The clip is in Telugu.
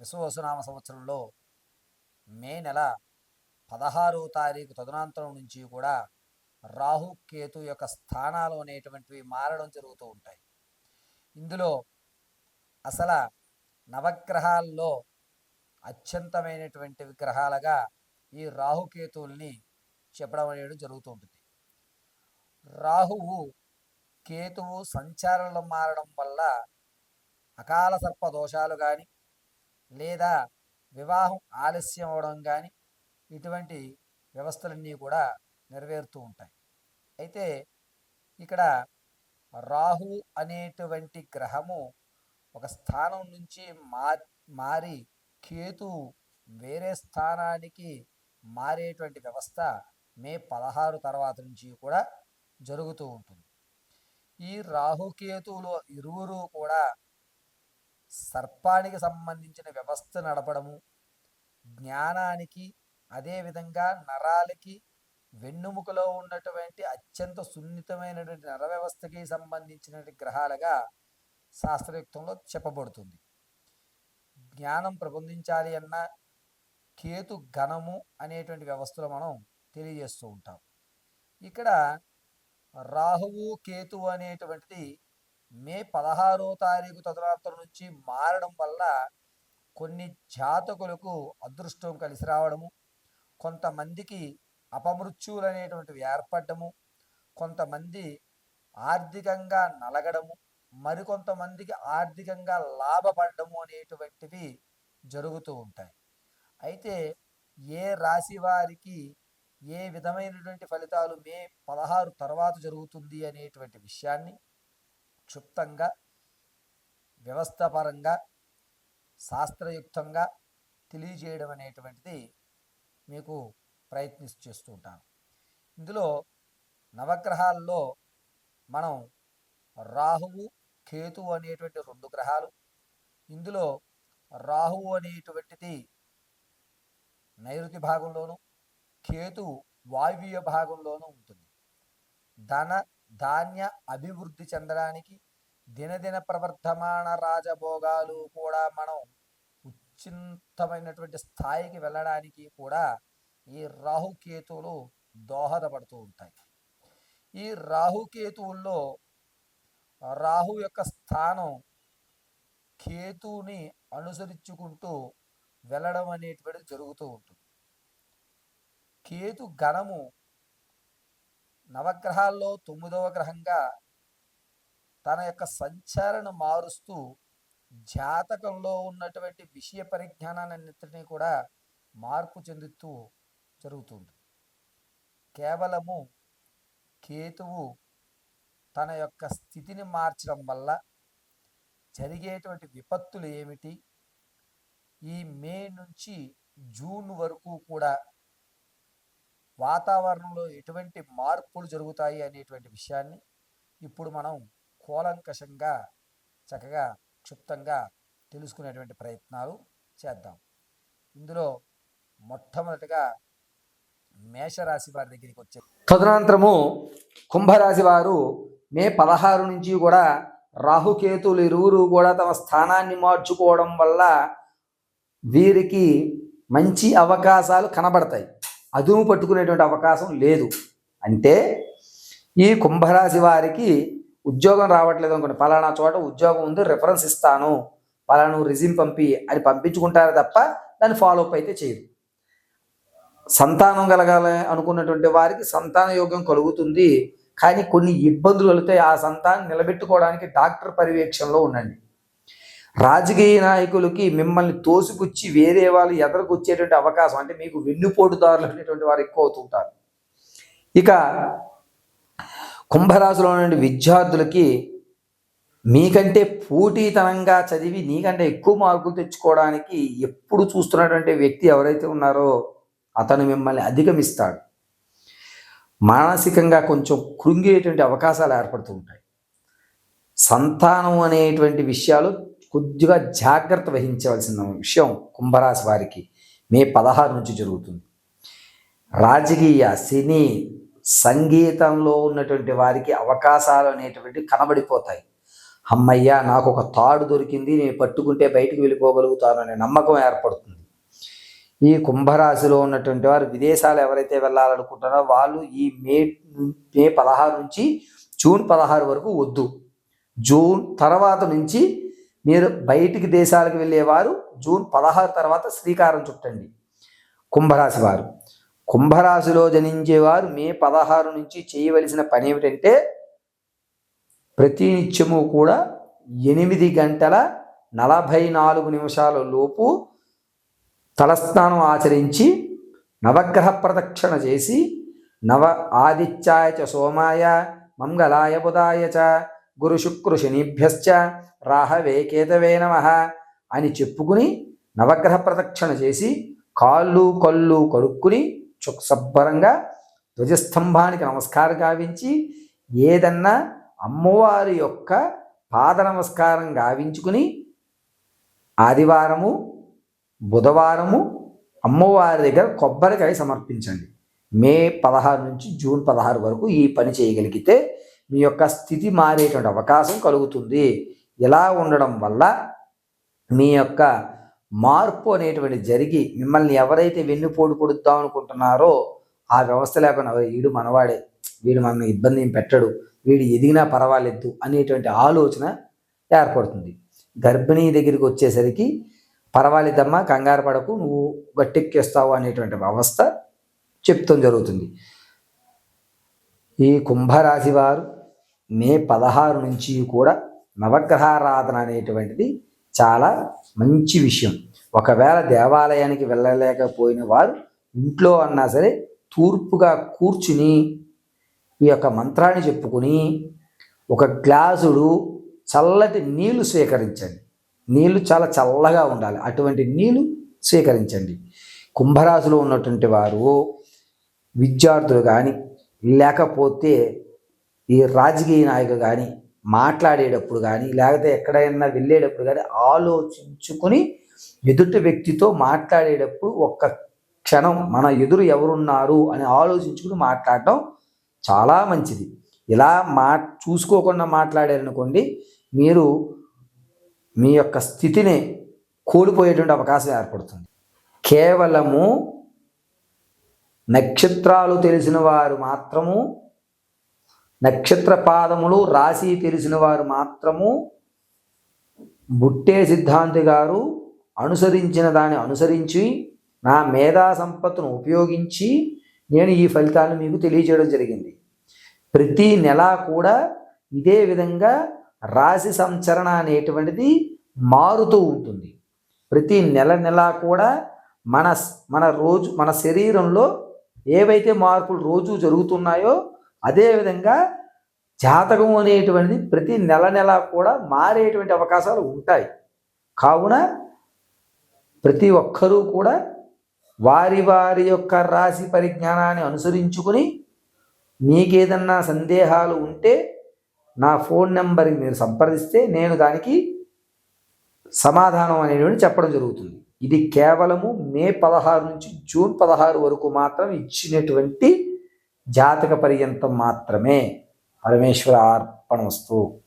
విశ్వవసునామ సంవత్సరంలో మే నెల పదహారో తారీఖు తదనంతరం నుంచి కూడా రాహు కేతు యొక్క స్థానాలు అనేటువంటివి మారడం జరుగుతూ ఉంటాయి. ఇందులో అసలు నవగ్రహాల్లో అత్యంతమైనటువంటి విగ్రహాలుగా ఈ రాహుకేతువుల్ని చెప్పడం అనేది జరుగుతూ ఉంటుంది. రాహువు కేతువు సంచారంలో మారడం వల్ల అకాల సర్ప దోషాలు కానీ లేదా వివాహం ఆలస్యం అవడం కానీ ఇటువంటి వ్యవస్థలన్నీ కూడా నెరవేరుతూ ఉంటాయి. అయితే ఇక్కడ రాహు అనేటువంటి గ్రహము ఒక స్థానం నుంచి మా మారి కేతు వేరే స్థానానికి మారేటువంటి వ్యవస్థ మే పదహారు తర్వాత నుంచి కూడా జరుగుతూ ఉంటుంది. ఈ రాహుకేతువులో ఇరువురు కూడా సర్పానికి సంబంధించిన వ్యవస్థ నడపడము జ్ఞానానికి అదేవిధంగా నరాలకి వెన్నుముకలో ఉన్నటువంటి అత్యంత సున్నితమైనటువంటి నర వ్యవస్థకి సంబంధించిన గ్రహాలుగా శాస్త్రయుక్తంలో చెప్పబడుతుంది. జ్ఞానం ప్రబంధించాలి అన్న కేతు ఘనము అనేటువంటి వ్యవస్థలో మనం తెలియజేస్తూ ఉంటాం. ఇక్కడ రాహువు కేతు అనేటువంటిది మే పదహారో తారీఖు తదరాత్రి నుంచి మారడం వల్ల కొన్ని జాతకులకు అదృష్టం కలిసి రావడము కొంతమందికి అపమృత్యువులు అనేటువంటివి ఏర్పడము కొంతమంది ఆర్థికంగా నలగడము మరికొంతమందికి ఆర్థికంగా లాభపడము అనేటువంటివి జరుగుతూ ఉంటాయి. అయితే ఏ రాశి వారికి ఏ విధమైనటువంటి ఫలితాలు మే పదహారు తర్వాత జరుగుతుంది అనేటువంటి విషయాన్ని క్షుప్తంగా వ్యవస్థాపరంగా శాస్త్రయుక్తంగా తెలియజేయడం అనేటువంటిది మీకు ప్రయత్నిస్తూ చేస్తూ ఉంటాను. ఇందులో నవగ్రహాల్లో మనం రాహువు కేతువు అనేటువంటి రెండు గ్రహాలు ఇందులో రాహువు అనేటువంటిది నైరుతి భాగంలోను కేతు వాయువ్య భాగంలోనూ ఉంటుంది. ధన ధాన్య అభివృద్ధి చెందడానికి దినదిన ప్రవర్ధమాన రాజభోగాలు కూడా మనం ఉచ్చింతమైనటువంటి స్థాయికి వెళ్ళడానికి కూడా ఈ రాహుకేతువులు దోహదపడుతూ ఉంటాయి. ఈ రాహుకేతువుల్లో రాహు యొక్క స్థానం కేతువుని అనుసరించుకుంటూ వెళ్ళడం అనేటువంటిది జరుగుతూ ఉంటుంది. కేతు గణము నవగ్రహాల్లో తొమ్మిదవ గ్రహంగా తన యొక్క సంచారణ మారుస్తూ జాతకంలో ఉన్నటువంటి విషయ పరిజ్ఞానాన్నింటినీ కూడా మార్పు చెందుతూ జరుగుతుంది. కేవలము కేతువు తన యొక్క స్థితిని మార్చడం వల్ల జరిగేటువంటి విపత్తులు ఏమిటి? ఈ మే నుంచి జూన్ వరకు కూడా వాతావరణంలో ఎటువంటి మార్పులు జరుగుతాయి అనేటువంటి విషయాన్ని ఇప్పుడు మనం కూలంకషంగా చక్కగా క్షుప్తంగా తెలుసుకునేటువంటి ప్రయత్నాలు చేద్దాం. ఇందులో మొట్టమొదటిగా మేషరాశి వారి దగ్గరికి వచ్చే తదనంతరము కుంభరాశి వారు మే పదహారు నుంచి కూడా రాహుకేతులు ఇరువురు కూడా తమ స్థానాన్ని మార్చుకోవడం వల్ల వీరికి మంచి అవకాశాలు కనబడతాయి. అదుము పట్టుకునేటువంటి అవకాశం లేదు. అంటే ఈ కుంభరాశి వారికి ఉద్యోగం రావట్లేదు అనుకోండి. పలానా చోట ఉద్యోగం ఉంది రెఫరెన్స్ ఇస్తాను. పలానా రిజ్యూమ్ పంపి అని పంపించుకుంటారు తప్ప దాన్ని ఫాలో అప్ అయితే చేయరు. సంతానం కలగాలి అనుకున్నటువంటి వారికి సంతాన యోగం కలుగుతుంది. కానీ కొన్ని ఇబ్బందులు వెళితే ఆ సంతానం నిలబెట్టుకోవడానికి డాక్టర్ పర్యవేక్షణలో ఉండండి. రాజకీయ నాయకులకి మిమ్మల్ని తోసిపుచ్చి వేరే వాళ్ళు ఎదరకు వచ్చేటువంటి అవకాశం అంటే మీకు వెన్నుపోటుదారులు అనేటువంటి వారు ఎక్కువ అవుతుంటారు. ఇక కుంభరాశిలో ఉన్న విద్యార్థులకి మీకంటే పోటీతనంగా చదివి నీకంటే ఎక్కువ మార్కులు తెచ్చుకోవడానికి ఎప్పుడు చూస్తున్నటువంటి వ్యక్తి ఎవరైతే ఉన్నారో అతను మిమ్మల్ని అధిగమిస్తాడు. మానసికంగా కొంచెం కృంగేటువంటి అవకాశాలు ఏర్పడుతూ ఉంటాయి. సంతానం అనేటువంటి విషయాలు కొద్దిగా జాగ్రత్త వహించవలసిన విషయం కుంభరాశి వారికి మే పదహారు నుంచి జరుగుతుంది. రాజకీయ సినీ సంగీతంలో ఉన్నటువంటి వారికి అవకాశాలు అనేటువంటి కనబడిపోతాయి. అమ్మయ్య నాకు ఒక తాడు దొరికింది నేను పట్టుకుంటే బయటికి వెళ్ళిపోగలుగుతాను అనే నమ్మకం ఏర్పడుతుంది. ఈ కుంభరాశిలో ఉన్నటువంటి వారు విదేశాలు ఎవరైతే వెళ్ళాలనుకుంటారో వాళ్ళు ఈ మే మే పదహారు నుంచి జూన్ పదహారు వరకు వద్దు. జూన్ తర్వాత నుంచి మీరు బయటికి దేశాలకు వెళ్ళేవారు జూన్ పదహారు తర్వాత శ్రీకారం చుట్టండి. కుంభరాశి వారు. కుంభరాశిలో జనించేవారు మే పదహారు నుంచి చేయవలసిన పని ఏమిటంటే ప్రతినిత్యము కూడా ఎనిమిది గంటల నలభై నాలుగు నిమిషాల లోపు తలస్నానం ఆచరించి నవగ్రహ ప్రదక్షిణ చేసి నవ ఆదిత్యాయ చ సోమాయ మంగళాయ బుధాయ చ గురు శుక్రు రాహవే కేతవే నమ అని చెప్పుకుని నవగ్రహ ప్రదక్షిణ చేసి కాళ్ళు కళ్ళు కడుక్కుని చుక్సబ్బరంగా ధ్వజస్తంభానికి నమస్కారం గావించి ఏదన్నా అమ్మవారి యొక్క పాద నమస్కారం గావించుకుని ఆదివారము బుధవారము అమ్మవారి దగ్గర కొబ్బరికాయ సమర్పించండి. మే పదహారు నుంచి జూన్ పదహారు వరకు ఈ పని చేయగలిగితే మీ యొక్క స్థితి మారేటువంటి అవకాశం కలుగుతుంది. ఇలా ఉండడం వల్ల మీ యొక్క మార్పు అనేటువంటి జరిగి మిమ్మల్ని ఎవరైతే వెన్నుపోటు పొడుద్దాం అనుకుంటున్నారో ఆ వ్యవస్థ లేకుండా వీడు మనవాడే వీడు మమ్మల్ని ఇబ్బంది ఏం పెట్టడు వీడు ఎదిగినా పర్వాలేదు అనేటువంటి ఆలోచన ఏర్పడుతుంది. గర్భిణీ దగ్గరికి వచ్చేసరికి పర్వాలేదమ్మా కంగారు పడకు నువ్వు గట్టెక్కేస్తావు అనేటువంటి వ్యవస్థ చెప్తాం జరుగుతుంది. ఈ కుంభరాశి వారు మే పదహారు నుంచి కూడా నవగ్రహారాధన అనేటువంటిది చాలా మంచి విషయం. ఒకవేళ దేవాలయానికి వెళ్ళలేకపోయిన వారు ఇంట్లో అన్నా సరే తూర్పుగా కూర్చుని ఈ యొక్క మంత్రాన్ని చెప్పుకుని ఒక గ్లాసుడు చల్లటి నీళ్ళు స్వీకరించండి నీళ్ళు చాలా చల్లగా ఉండాలి. అటువంటి నీళ్ళు స్వీకరించండి కుంభరాశిలో ఉన్నటువంటి వారు విద్యార్థులు కానీ లేకపోతే ఈ రాజకీయ నాయకు కానీ మాట్లాడేటప్పుడు కానీ లేకపోతే ఎక్కడైనా వెళ్ళేటప్పుడు కానీ ఆలోచించుకుని ఎదుటి వ్యక్తితో మాట్లాడేటప్పుడు ఒక్క క్షణం మన ఎదురు ఎవరున్నారు అని ఆలోచించుకుని మాట్లాడటం చాలా మంచిది. ఇలా మా చూసుకోకుండా మాట్లాడారనుకోండి మీరు మీ యొక్క స్థితిని కోల్పోయేటువంటి అవకాశం ఏర్పడుతుంది. కేవలము నక్షత్రాలు తెలిసిన వారు మాత్రము నక్షత్ర పాదములు రాశి తెలిసిన వారు మాత్రము బుట్టే సిద్ధాంతి గారు అనుసరించిన దాన్ని అనుసరించి నా మేధా సంపత్తును ఉపయోగించి నేను ఈ ఫలితాలను మీకు తెలియజేయడం జరిగింది. ప్రతి నెల కూడా ఇదే విధంగా రాశి సంచరణ అనేటువంటిది మారుతూ ఉంటుంది. ప్రతి నెల నెల కూడా మన మన రోజు మన శరీరంలో ఏవైతే మార్పులు రోజు జరుగుతున్నాయో అదేవిధంగా జాతకం అనేటువంటిది ప్రతి నెల నెల కూడా మారేటువంటి అవకాశాలు ఉంటాయి. కావున ప్రతి ఒక్కరూ కూడా వారి వారి యొక్క రాశి పరిజ్ఞానాన్ని అనుసరించుకుని మీకేదన్నా సందేహాలు ఉంటే నా ఫోన్ నెంబర్కి మీరు సంప్రదిస్తే నేను దానికి సమాధానం అనేటువంటి చెప్పడం జరుగుతుంది. ఇది కేవలము మే పదహారు నుంచి జూన్ పదహారు వరకు మాత్రం ఇచ్చినటువంటి జాతక పర్యంతం మాత్రమే పరమేశ్వర అర్పణ వస్తువు.